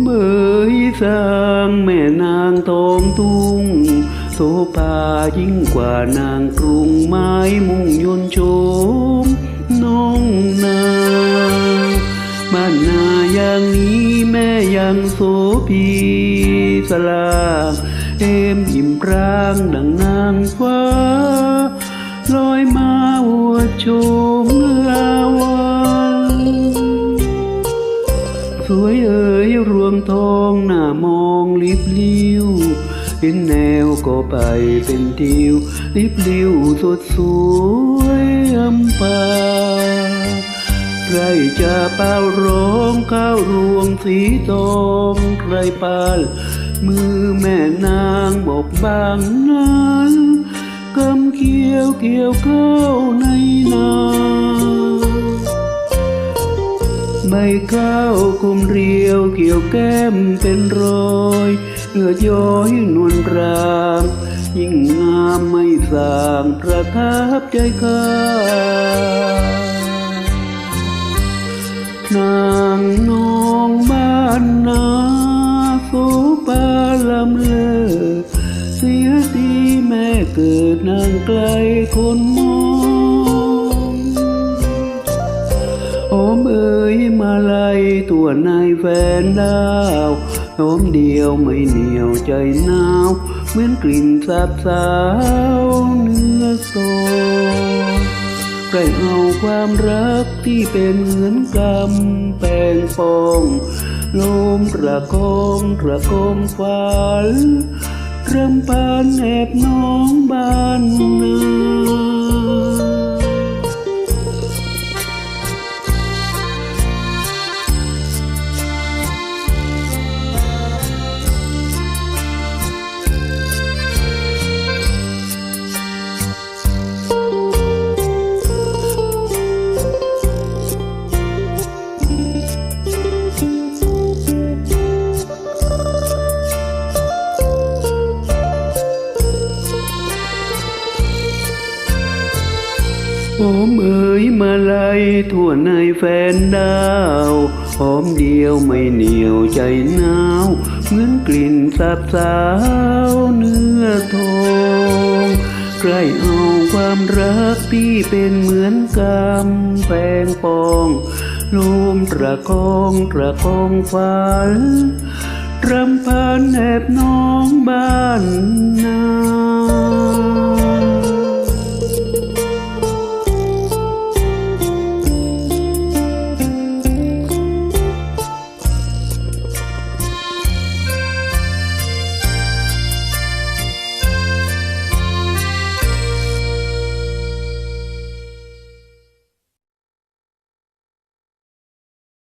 เมื่อสร้างแม่นางทองทุ่งโสภายิ่งกว่านางกรุงไม้มุ่งยนโชมน้องนาบ้านนาอย่างนี้แม่ยังโสพีสลางเอมอิ่มปรางดังนางฟ้าลอยมาวดโชมลาวันสวยเอ๋ย รวงทองหน้ามองลิบลิ้วเห็นแนวก็ไปเป็นทิวลิบลิ้วสดสวยอำปาใครจะเป่าร้องข้าวรวงสีทองใครปาลมือแม่นางบอกบางนั้นกำเกี่ยวเกี่ยวเข้าในนา ไม่ข้าวคุมเรียวเกี่ยวแก้มเป็นรอยเลือดย้อยนวลรามยิ่งงามไม่สางประทับใจข้านางน้องบ้านนาโสปาลำเลอเสียดีแม่เกิดนางไกลคนมอ ตัวนายแฟนดาวโอมเดียวไม่เหนียวใจหนาว เหมือนกลิ่นสาบสาวเนื้อโซใครเอาความรักที่เป็นเหมือนกำแปงปองลมประคองประคองฝันรำพันแอบน้องบ้าน อมเอ๋ยมาลัยทั่วในแฟนดาวหอมเดียวไม่เหนียวใจหนาวเหมือนกลิ่นสาบสาวเนื้อทองใครเอาความรักที่เป็นเหมือนกำแพงปองลมประคองประคองฝันรำพันแอบน้องบ้านนา